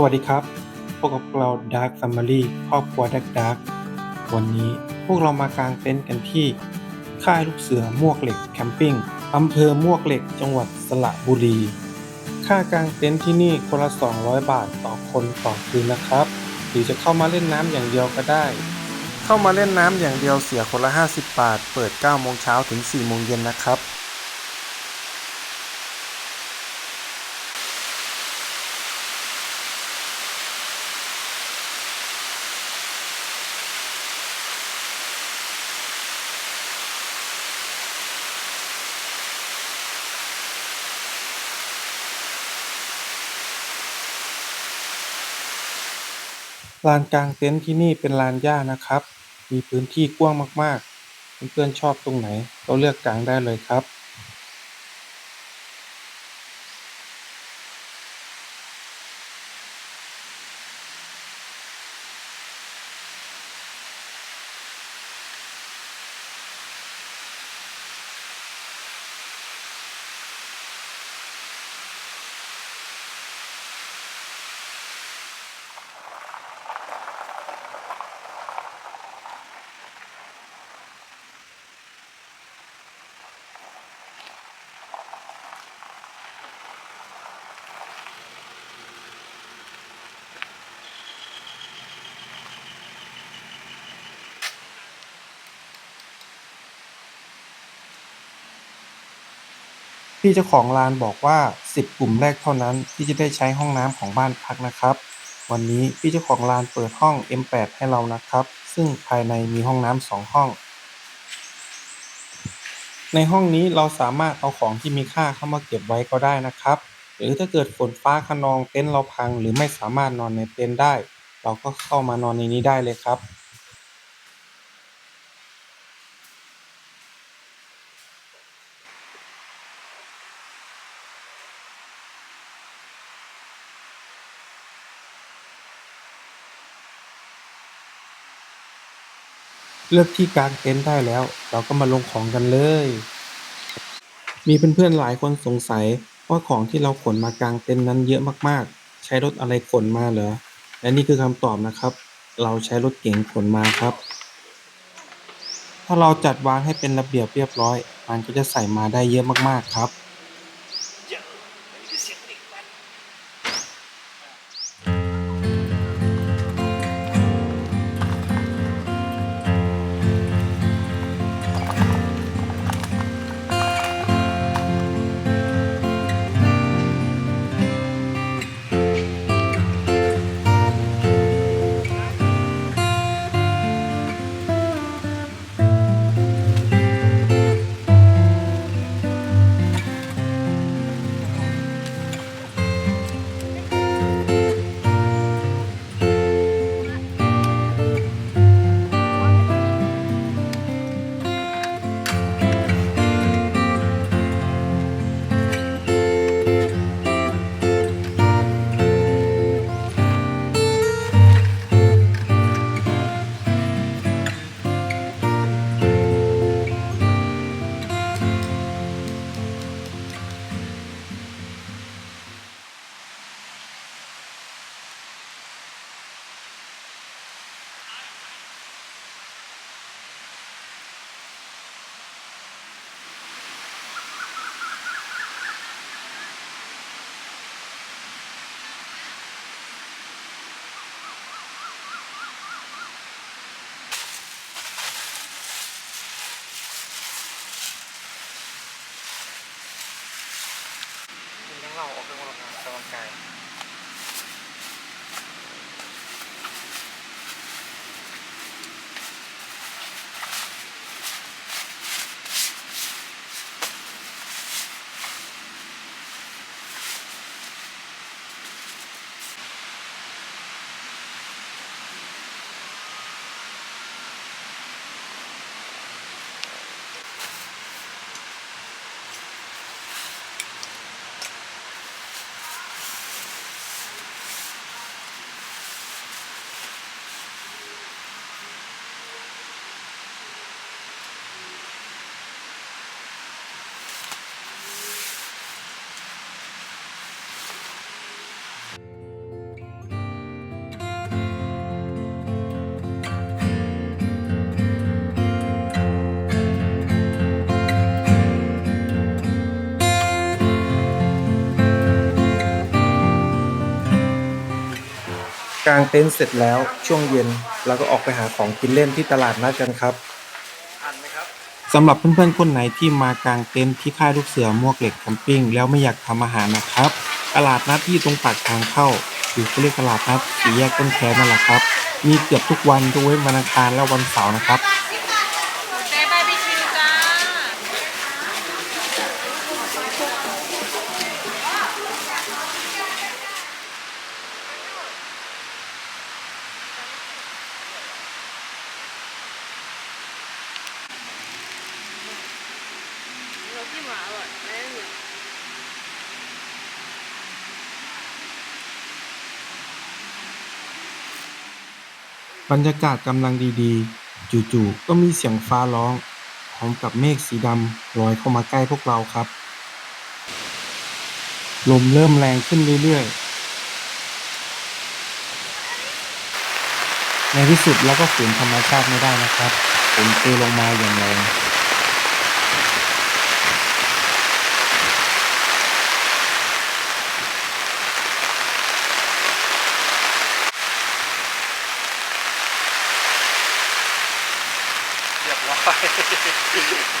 สวัสดีครับ พวกบเรา Dark Family ครอบครัว Dark Dark วันนี้พวกเรามากางเต็นท์กันที่ ค่ายลูกเสือมวกเหล็กแคมปิ้งอำเภอมวกเหล็กจังหวัดสระบุรี ค่ากางเต็นท์ที่นี่คนละ 200 บาทต่อคนต่อคืนนะครับ หรือจะเข้ามาเล่นน้ำอย่างเดียวก็ได้ เข้ามาเล่นน้ำอย่างเดียวเสียคนละ 50 บาท เปิด9โมงเช้าถึง4โมงเย็นนะครับ ลานกลางเต็นท์ที่นี่เป็นลานหญ้านะครับ มีพื้นที่กว้างมาก ๆ เพื่อนๆชอบตรงไหนก็เลือกกางได้เลยครับ พี่เจ้าของลานบอกว่า 10 กลุ่มแรกเท่านั้นที่จะได้ใช้ห้องน้ำของบ้านพักนะครับ วันนี้พี่เจ้าของลานเปิดห้อง M8 ให้เรานะครับ ซึ่งภายในมีห้องน้ำสองห้อง ในห้องนี้เราสามารถเอาของที่มีค่าเข้ามาเก็บไว้ก็ได้นะครับ หรือถ้าเกิดฝนฟ้าคะนองเต็นท์เราพัง หรือไม่สามารถนอนในเต็นท์ได้ เราก็เข้ามานอนในนี้ได้เลยครับ เลือกที่กางเต็นท์ได้แล้ว เราก็มาลงของกันเลย มีเพื่อนๆหลายคนสงสัยว่าของที่เราขนมากางเต็นท์นั้นเยอะมากๆ ใช้รถอะไรขนมาเหรอ และนี่คือคำตอบนะครับ เราใช้รถเก๋งขนมาครับ ถ้าเราจัดวางให้เป็นระเบียบเรียบร้อย มันก็จะใส่มาได้เยอะมากๆครับ กำลังกาย กางเต็นท์เสร็จแล้วช่วงเย็นเราก็ออกไปหาของกินเล่นที่ตลาดนัดกันครับทันไหมครับสำหรับเพื่อนๆคนไหนที่มากางเต็นท์ที่ค่ายลูกเสือมวกเหล็กแคมปิ้งแล้วไม่อยากทำอาหารนะครับ ตลาดนัดที่ตรงปากทางเข้าหรือเขาเรียกตลาดนัดสี่แยกต้นแคนั่นแหละครับ มีเกือบทุกวันยกเว้นวันอังคารและวันเสาร์นะครับ เจ๊บาร์บีคิวจ้า เราที่หมาอร่อยแม่เนี่ย บรรยากาศกำลังดีๆ จู่ๆ ก็มีเสียงฟ้าร้องพร้อมกับเมฆสีดำลอยเข้ามาใกล้พวกเราครับ ลมเริ่มแรงขึ้นเรื่อยๆ ในที่สุดเราก็ฝืนธรรมชาติไม่ได้นะครับ ผมเทลงมาอย่างแรง เรียบร้อย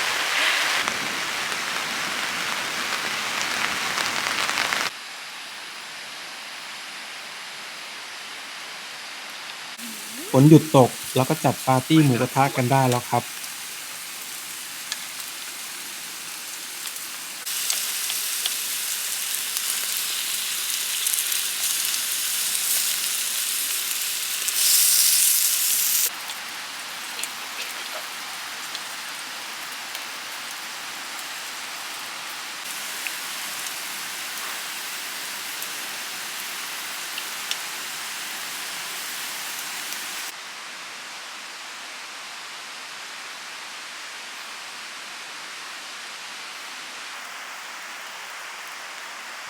ฝ นหยุดตกแล้วก็จัดปาร์ตี้หมูกระทะกันได้แล้วครับ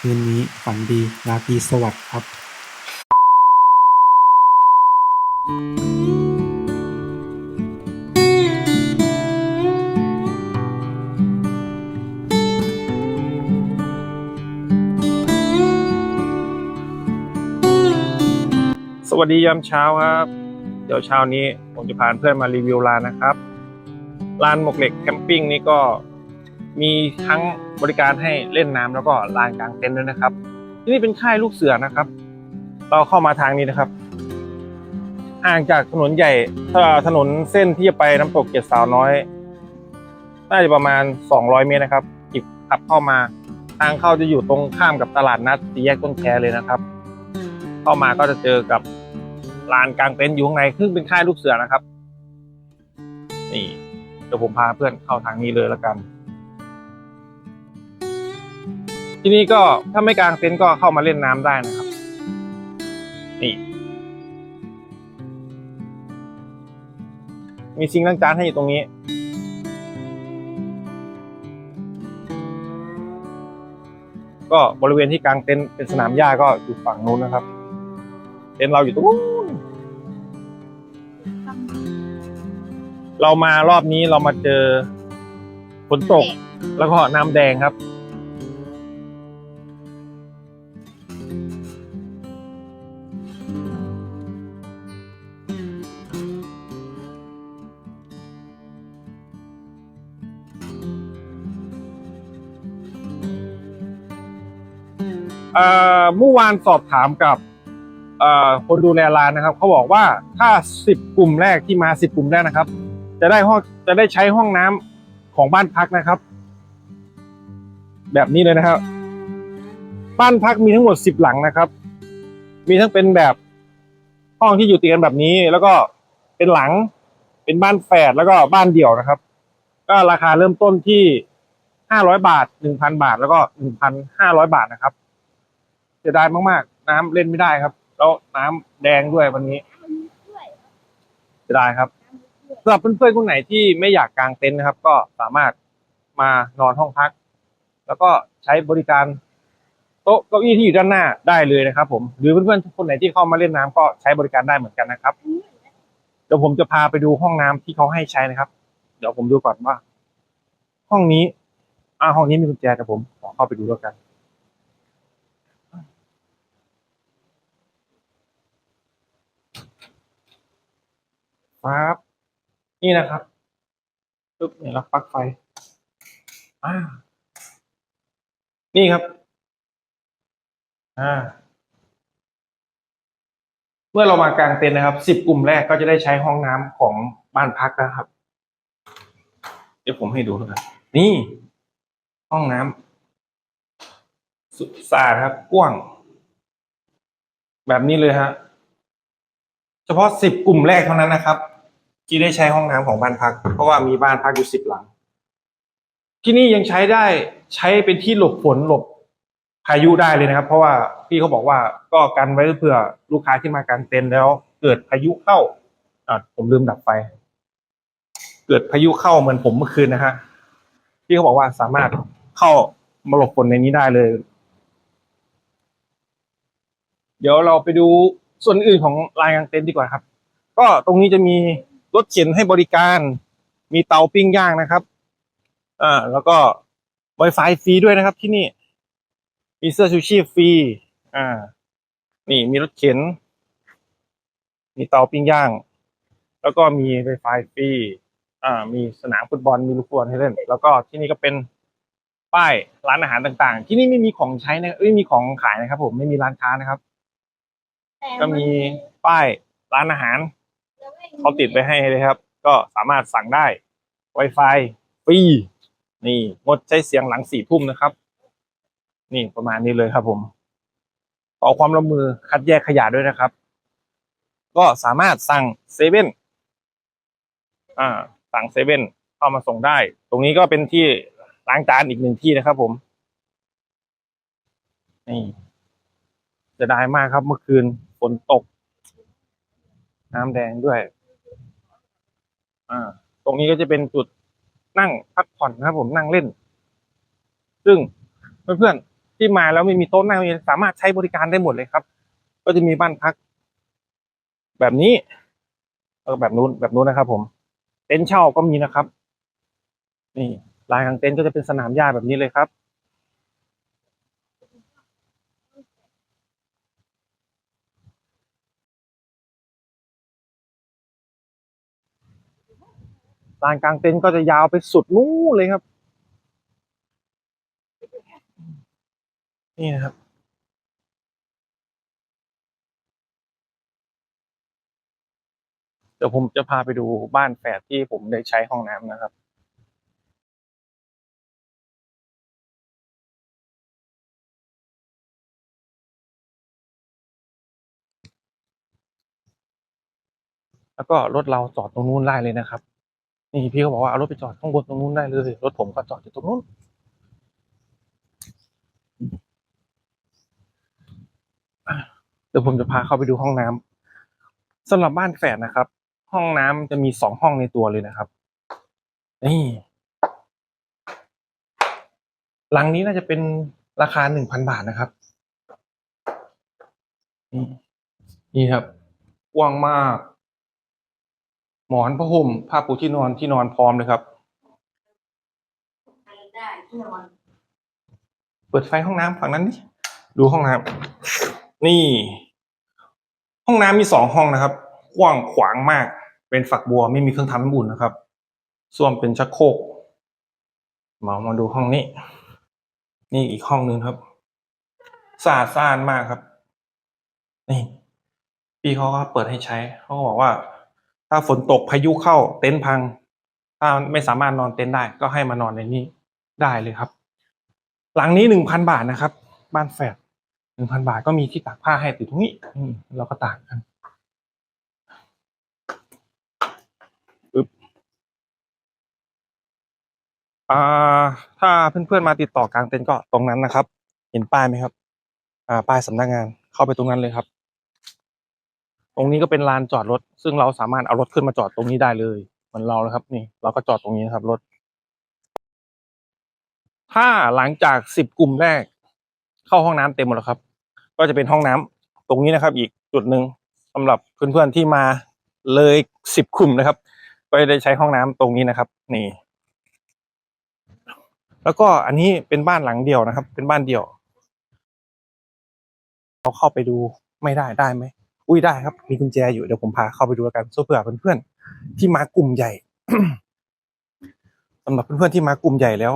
คืนนี้ฝันดีราตรีสวัสดิ์ครับสวัสดียามเช้าครับ เดี๋ยวเช้านี้ผมจะพาเพื่อนมารีวิวร้านนะครับ ร้านหมกเหล็กแคมปิ้งนี่ก็ มีทั้งบริการให้เล่นน้ำแล้วก็ลานกลางเต็นท์ด้วยนะครับ ที่นี่เป็นค่ายลูกเสือนะครับ เราเข้ามาทางนี้นะครับห่างจากถนนใหญ่ถนนเส้นที่จะไปน้ำตกเจ็ดสาวน้อย น่าจะประมาณ 200 เมตรนะครับอีกขับเข้ามาทางเข้าจะอยู่ตรงข้ามกับตลาดนัดสี่แยกต้นแคเลยนะครับ เข้ามาก็จะเจอกับลานกลางเต็นท์อยู่ข้างในซึ่งเป็นค่ายลูกเสือนะครับ นี่เดี๋ยวผมพาเพื่อนเข้าทางนี้เลยแล้วกัน ที่นี่ก็ถ้าไม่กางเต็นท์ก็เข้ามาเล่นน้ำได้นะครับ นี่ มีซิงค์ล้างจานให้อยู่ตรงนี้ ก็บริเวณที่กางเต็นท์เป็นสนามหญ้าก็อยู่ฝั่งนู้นนะครับ เต็นท์เราอยู่ตรงนู้นเรามารอบนี้เรามาเจอฝนตกแล้วก็น้ำแดงครับ เมื่อวานสอบถามกับคนดูแลร้านนะครับเขาบอกว่าถ้าสิบกลุ่มแรกที่มาสิบกลุ่มแรกนะครับ จะได้ห้องจะได้ใช้ห้องน้ำของบ้านพักนะครับ แบบนี้เลยนะครับ บ้านพักมีทั้งหมดสิบหลังนะครับ มีทั้งเป็นแบบห้องที่อยู่ติดกันแบบนี้ แล้วก็เป็นหลัง เป็นบ้านแฝดแล้วก็บ้านเดี่ยวนะครับ ก็ราคาเริ่มต้นที่ห้าร้อยบาทหนึ่งพันบาท แล้วก็หนึ่งพันห้าร้อยบาทนะครับ เสียดายมากๆ น้ำเล่นไม่ได้ครับ แล้วน้ำแดงด้วยวันนี้เสียดายครับสำหรับเพื่อนๆคนไหนที่ไม่อยากกางเต็นท์นะครับ ก็สามารถมานอนห้องพัก แล้วก็ใช้บริการโต๊ะเก้าอี้ที่อยู่ด้านหน้าได้เลยนะครับ ผมหรือเพื่อนๆคนไหนที่เข้ามาเล่นน้ำก็ใช้บริการได้เหมือนกันนะครับเดี๋ยวผมจะพาไปดูห้องน้ำที่เขาให้ใช้นะครับ เดี๋ยวผมดูก่อนว่า ห้องนี้ อ่าห้องนี้มีกุญแจแต่ผมขอเข้าไปดูแล้วกัน ครับนี่นะครับปึ๊บเนี่ยเราปลั๊กไฟอ่านี่ครับ อ่า เมื่อเรามากางเต็นท์นะครับสิบกลุ่มแรกก็จะได้ใช้ห้องน้ำของบ้านพักนะครับ เดี๋ยวผมให้ดูนะครับนี่ ห้องน้ำสุดสะอาดครับ กว้าง แบบนี้เลยฮะ เฉพาะสิบกลุ่มแรกเท่านั้นนะครับ ที่ได้ใช้ห้องน้ำของบ้านพัก เพราะว่ามีบ้านพักอยู่สิบหลัง ที่นี่ยังใช้ได้ใช้เป็นที่หลบฝนหลบพายุได้เลยนะครับ เพราะว่าพี่เขาบอกว่าก็กันไว้เผื่อลูกค้าที่มากางเต็นท์แล้ว เกิดพายุเข้าอะผมลืมดับไฟ เกิดพายุเข้าเหมือนผมเมื่อคืนนะฮะพี่เขาบอกว่าสามารถเข้ามาหลบฝนในนี้ได้เลย เดี๋ยวเราไปดูส่วนอื่นของลายกางเต็นท์ดีกว่าครับ ก็ตรงนี้จะมี รถเข็นให้บริการ มีเตาปิ้งย่างนะครับ อ่า แล้วก็ Wi-Fi ฟรีด้วยนะครับ ที่นี่ มีเสื้อชูชีพฟรี อ่า นี่มีรถเข็น มีเตาปิ้งย่าง แล้วก็มี Wi-Fi ฟรี อ่า มีสนามฟุตบอล มีลูกบอลให้เล่น แล้วก็ที่นี่ก็เป็นป้ายร้านอาหารต่างๆ ที่นี่ไม่มีของใช้นะไม่มีของขายนะครับ ผม ไม่มีร้านค้านะครับ ก็มีป้ายร้านอาหาร เขาติดไปให้เลยครับ ก็สามารถสั่งได้ Wi-Fi ฟรีนี่งดใช้เสียงหลังสี่ทุ่มนะครับ นี่ประมาณนี้เลยครับผมขอความร่วมมือคัดแยกขยะด้วยนะครับ ก็สามารถสั่งเซเว่นอ่า สั่งเซเว่นเข้ามาส่งได้ ตรงนี้ก็เป็นที่ล้างจานอีกหนึ่งที่นะครับผม นี่จะได้มากครับเมื่อคืนฝนตก น้ำแดงด้วย อ่า ตรงนี้ก็จะเป็นจุดนั่งพักผ่อนนะครับ ผมนั่งเล่น ซึ่งเพื่อนๆที่มาแล้วไม่มีโต๊ะนั่งสามารถใช้บริการได้หมดเลยครับ ก็จะมีบ้านพัก แบบนี้แล้วก็แบบนู้นแบบนู้นนะครับ ผม เต็นท์เช่าก็มีนะครับ นี่ลายกางเต็นท์ก็จะเป็นสนามหญ้าแบบนี้เลยครับ ลานกลางเต็นท์ก็จะยาวไปสุดนู้นเลยครับ นี่นะครับ เดี๋ยวผมจะพาไปดูบ้านแฝดที่ผมได้ใช้ห้องน้ำนะครับแล้วก็รถเราจอดตรงนู้นได้เลยนะครับ นี่พี่เขาบอกว่าเอารถไปจอดข้างบนตรงนู้นได้เลยรถผมก็จอดอยู่ตรงนู้นเดี๋ยวผมจะพาเข้าไปดูห้องน้ำสำหรับบ้านแฝดนะครับ ห้องน้ำจะมีสองห้องในตัวเลยนะครับนี่หลังนี้น่าจะเป็นราคาหนึ่งพันบาทนะครับนี่ครับกว้างมาก หมอนผ้าห่มผ้าปูที่นอนที่นอนพร้อมเลยครับ ได้ที่นอนเปิดไฟห้องน้ำฝั่งนั้นดิดูห้องน้ำนี่ ห้องน้ำมีสองห้องนะครับ กว้างขวางมาก เป็นฝักบัวไม่มีเครื่องทำน้ำอุ่นนะครับส้วมเป็นชักโครกมามาดูห้องนี้ นี่อีกห้องหนึ่งครับสะอาดสะอาดมากครับ นี่พี่เขาก็เปิดให้ใช้เขาก็บอกว่า ถ้าฝนตกพายุเข้าเต็นท์พัง ถ้าไม่สามารถนอนเต็นท์ได้ก็ให้มานอนในนี้ได้เลยครับ หลังนี้หนึ่งพันบาทนะครับ บ้านแฝดหนึ่งพันบาทก็มีที่ตากผ้าให้ติดตรงนี้เราก็ตากกันปึ๊บอ่า ถ้าเพื่อนๆมาติดต่อกลางเต็นท์ก็ตรงนั้นนะครับ เห็นป้ายไหมครับ อ่า ป้ายสำนักงานเข้าไปตรงนั้นเลยครับ ตรงนี้ก็เป็นลานจอดรถ ซึ่งเราสามารถเอารถขึ้นมาจอดตรงนี้ได้เลยเหมือนเราเลยครับ นี่ เราก็จอดตรงนี้นะครับรถ ถ้าหลังจากสิบกลุ่มแรก เข้าห้องน้ำเต็มหมดแล้วครับ ก็จะเป็นห้องน้ำตรงนี้นะครับ อีกจุดหนึ่งสำหรับเพื่อนๆที่มาเลยสิบกลุ่มนะครับ ก็ได้ใช้ห้องน้ำตรงนี้นะครับ นี่ แล้วก็อันนี้เป็นบ้านหลังเดียวนะครับ เป็นบ้านเดียวเราเข้าไปดูไม่ได้ได้ไหม อุ้ยได้ครับ มีกุญแจอยู่เดี๋ยวผมพาเข้าไปดูแล้วกันเพื่อเพื่อนที่มากลุ่มใหญ่สำหรับเพื่อนๆที่มากลุ่มใหญ่แล้ว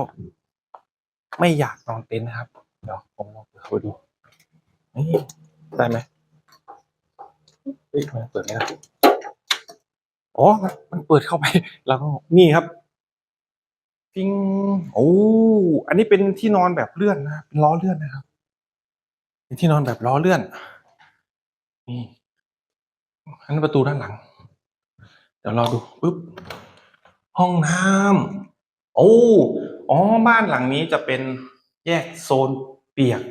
ไม่อยากนอนเต็นท์นะครับเดี๋ยวผมลองเข้าไปดูนี่ได้ไหมเฮ้ยมันเปิดไม่ได้อ๋อมันเปิดเข้าไป แล้วก็นี่ครับปิงโอ้อันนี้เป็นที่นอนแบบเลื่อนนะเป็นล้อเลื่อนนะครับเป็นที่นอนแบบล้อเลื่อน นี่ อันนั้นประตูด้านหลัง เดี๋ยวรอดูปุ๊บห้องน้ำโอ้อ๋อบ้านหลังนี้จะเป็นแยกโซนเปียก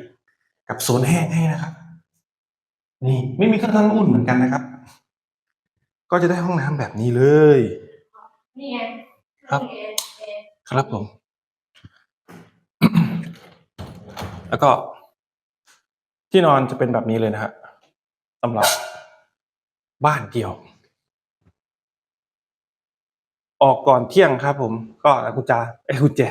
กับโซนแห้งให้นะครับ นี่ไม่มีเครื่องทำอุ่นเหมือนกันนะครับ ก็จะได้ห้องน้ำแบบนี้เลย นี่ไงครับ ครับผม แล้วก็ที่นอนจะเป็นแบบนี้เลยนะฮะสำหรับ บ้านเดียว ออกก่อนเที่ยงครับผมก็เอากุญแจไอ้ยกุญแจ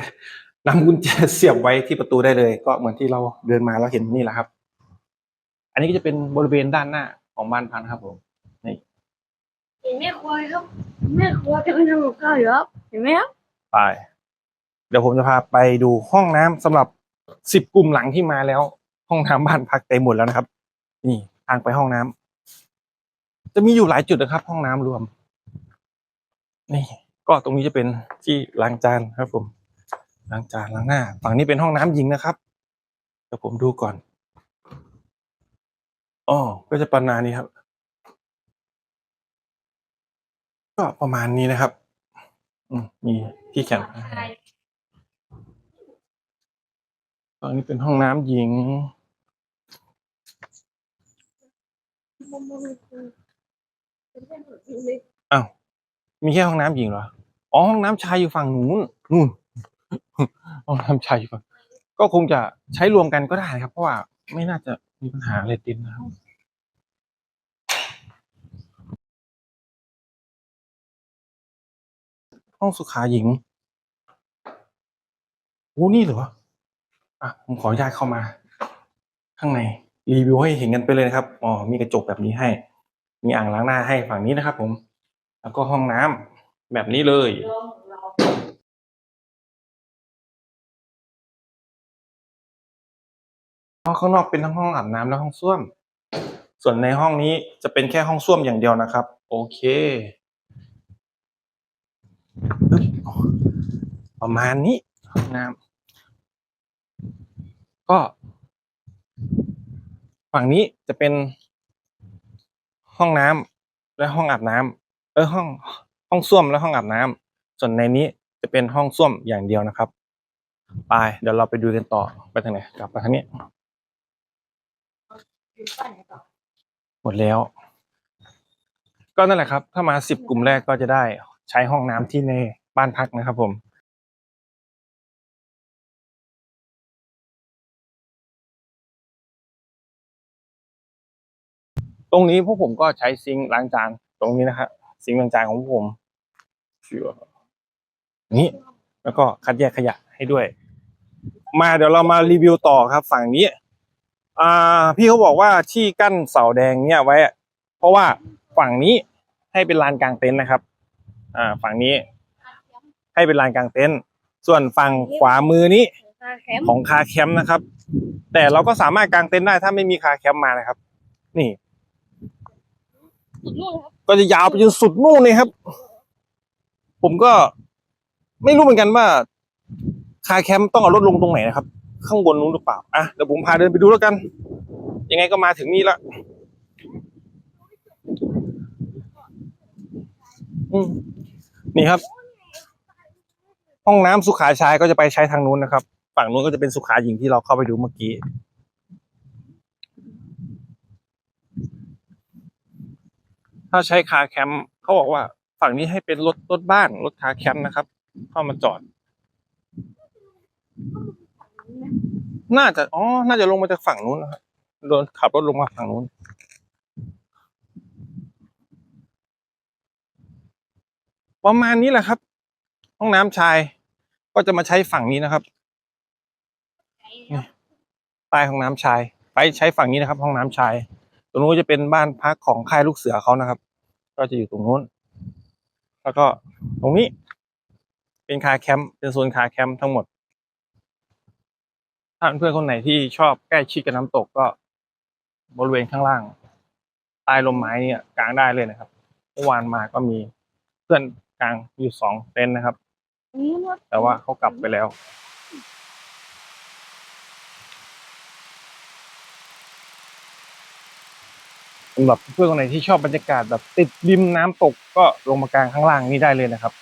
นำกุญแจเสียบไว้ที่ประตูได้เลย ก็เหมือนที่เราเดินมาแล้วเห็นนี่แหละครับ อันนี้ก็จะเป็นบริเวณด้านหน้าของบ้านพักนะครับผมเห็นแม่ครัวครับแม่ครัวจะเป็นทำกับข้าวอยู่ครับเห็นไหมครับไปเดี๋ยวผมจะพาไปดูห้องน้ำสำหรับสิบกลุ่มหลังที่มาแล้ว ห้องน้ำบ้านพักเต็มหมดแล้วนะครับ นี่ทางไปห้องน้ำ จะมีอยู่หลายจุดนะครับ ห้องน้ำรวม นี่ก็ตรงนี้จะเป็นที่ล้างจานครับ ผมล้างจานล้างหน้า ฝั่งนี้เป็นห้องน้ำหญิงนะครับเดี๋ยวผมดูก่อนอ๋อก็จะประมาณนี้ครับ ก็ประมาณนี้นะครับ อืมมีที่แข็งฝั่งนี้เป็นห้องน้ำหญิง อ้าวมีแค่ห้องน้ำหญิงเหรออ๋อห้องน้ำชายอยู่ฝั่งนู้นนู่น ห้องน้ำชายอยู่ฝั่งก็คงจะใช้รวมกันก็ได้ครับ เพราะว่าไม่น่าจะมีปัญหาอะไรติดนะครับ ห้องสุขาหญิงโอ้นี่เหรออะผมขออนุญาตเข้ามา ข้างในรีวิวให้เห็นกันไปเลยนะครับอ๋อมีกระจกแบบนี้ให้ มีอ่างล้างหน้าให้ฝั่งนี้นะครับ ผม แล้วก็ห้องน้ำแบบนี้เลย ห้องข้างนอกเป็นทั้งห้องอาบน้ำและห้องส้วม ส่วนในห้องนี้จะเป็นแค่ห้องส้วมอย่างเดียวนะครับ โอเค ประมาณนี้ห้องน้ำก็ ฝั่งนี้จะเป็น ห้องน้ำและห้องอาบน้ำเออห้องห้องส้วมและห้องอาบน้ำส่วนในนี้จะเป็นห้องส้วมอย่างเดียวนะครับ ไปเดี๋ยวเราไปดูกันต่อไปทางไหนกลับไปทางนี้หมดแล้ว ก็นั่นแหละครับ ถ้ามาสิบกลุ่มแรกก็จะได้ใช้ห้องน้ำที่ในบ้านพักนะครับผม ตรงนี้พวกผมก็ใช้ซิงค์ล้างจานตรงนี้นะครับซิงค์ล้างจานของพวกผมเชื่อนี้แล้วก็คัดแยกขยะให้ด้วย มาเดี๋ยวเรามารีวิวต่อครับ ฝั่งนี้ อ่า พี่เขาบอกว่าที่กั้นเสาแดงเนี่ยไว้ เพราะว่าฝั่งนี้ให้เป็นลานกลางเต็นท์นะครับ อ่า ฝั่งนี้ให้เป็นลานกลางเต็นท์ส่วนฝั่งขวามือนี้ของคาแคมป์นะครับ แต่เราก็สามารถกางเต็นท์ได้ถ้าไม่มีคาแคมป์มานะครับ นี่ สุดนู่นครับก็จะยาวไปจนสุดนู่นเลยครับ ผมก็ไม่รู้เหมือนกันว่าคาแคมป์ต้องเอารถลงตรงไหนนะครับ ข้างบนนู้นหรือเปล่าอะเดี๋ยวผมพาเดินไปดูแล้วกัน ยังไงก็มาถึงนี่ละนี่ครับ ห้องน้ำสุขาชายก็จะไปใช้ทางนู้นนะครับ ฝั่งนู้นก็จะเป็นสุขาหญิงที่เราเข้าไปดูเมื่อกี้ ถ้าใช้คาแคมป์เขาบอกว่า ฝั่งนี้ให้เป็นรถรถบ้านรถคาแคมป์นะครับ เข้ามาจอด น่าจะอ๋อน่าจะลงมาจากฝั่งนู้นนะครับโดนขับรถลงมาฝั่งนู้นประมาณนี้แหละครับ ห้องน้ำชายก็จะมาใช้ฝั่งนี้นะครับใต้ห้องน้ำชาย ไปใช้ฝั่งนี้นะครับ ห้องน้ำชาย ตรงนู้นก็จะเป็นบ้านพักของค่ายลูกเสือเขานะครับ ก็จะอยู่ตรงนู้น แล้วก็ตรงนี้ เป็นคาแคมป์เป็นโซนคาแคมป์ทั้งหมด ถ้าเพื่อนๆคนไหนที่ชอบใกล้ชิดกับน้ำตกก็บริเวณข้างล่างใต้ลมไม้เนี่ยกางได้เลยนะครับเมื่อวานมาก็มีเพื่อนกางอยู่สองเต็นท์นะครับนี่ครับ แต่ว่าเขากลับไปแล้ว สำหรับเพื่อนคนไหนที่ชอบบรรยากาศแบบติดริมน้ำตกก็ลงมากลางข้างล่างนี้ได้เลยนะครับ